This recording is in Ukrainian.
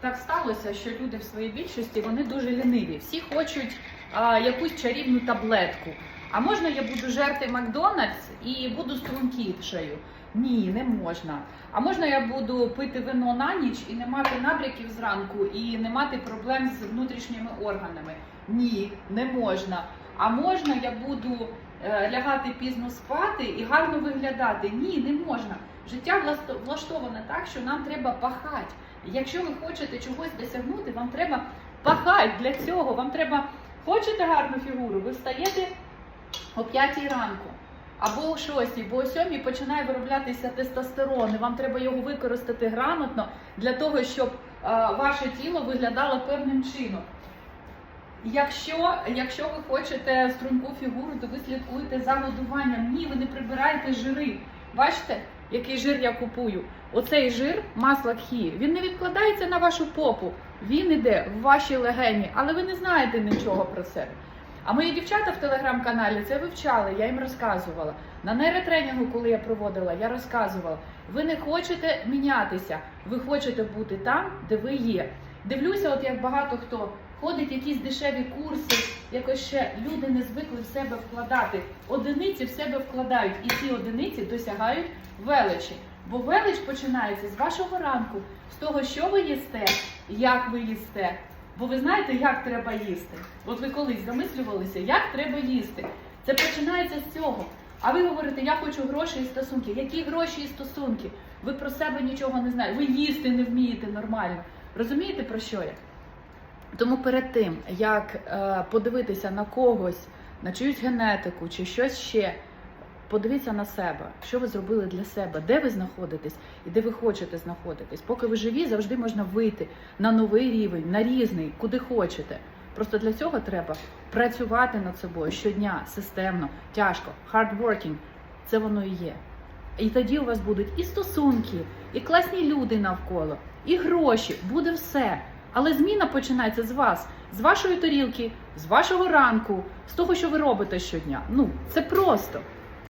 так сталося, що люди в своїй більшості вони дуже ліниві. Всі хочуть а, якусь чарівну таблетку. А можна я буду жерти Макдональдс і буду стрункішою? Ні, не можна. А можна я буду пити вино на ніч і не мати набряків зранку, і не мати проблем з внутрішніми органами? Ні, не можна. А можна я буду лягати пізно спати і гарно виглядати? Ні, не можна. Життя влаштоване так, що нам треба пахати. Якщо ви хочете чогось досягнути, вам треба пахати для цього. Вам треба хочете гарну фігуру, ви встаєте о 5 ранку. Або о 6, бо о 7 починає вироблятися тестостерон, і вам треба його використати грамотно для того, щоб е, ваше тіло виглядало певним чином. Якщо, якщо ви хочете струнку фігуру, то ви слідкуєте за годуванням. Ні, ви не прибираєте жири. Бачите, який жир я купую? Оцей жир, масло кхі, він не відкладається на вашу попу, він іде в ваші легені, але ви не знаєте нічого про це. А мої дівчата в телеграм-каналі це вивчали, я їм розказувала. На нейротренінгу, коли я проводила, я розказувала. Ви не хочете мінятися, ви хочете бути там, де ви є. Дивлюся, от як багато хто ходить якісь дешеві курси, якось ще люди не звикли в себе вкладати. Одиниці в себе вкладають, і ці одиниці досягають величі. Бо велич починається з вашого ранку, з того, що ви їсте, як ви їсте. Бо ви знаєте, як треба їсти. От ви колись замислювалися, як треба їсти. Це починається з цього. А ви говорите, я хочу гроші і стосунки. Які гроші і стосунки? Ви про себе нічого не знаєте. Ви їсти не вмієте нормально. Розумієте про що я? Тому перед тим, як е, подивитися на когось, на чиюсь генетику чи щось ще, подивіться на себе, що ви зробили для себе, де ви знаходитесь і де ви хочете знаходитись. Поки ви живі, завжди можна вийти на новий рівень, на різний, куди хочете. Просто для цього треба працювати над собою щодня, системно, тяжко, hard working. Це воно і є. І тоді у вас будуть і стосунки, і класні люди навколо, і гроші, буде все. Але зміна починається з вас, з вашої тарілки, з вашого ранку, з того, що ви робите щодня. Ну, це просто.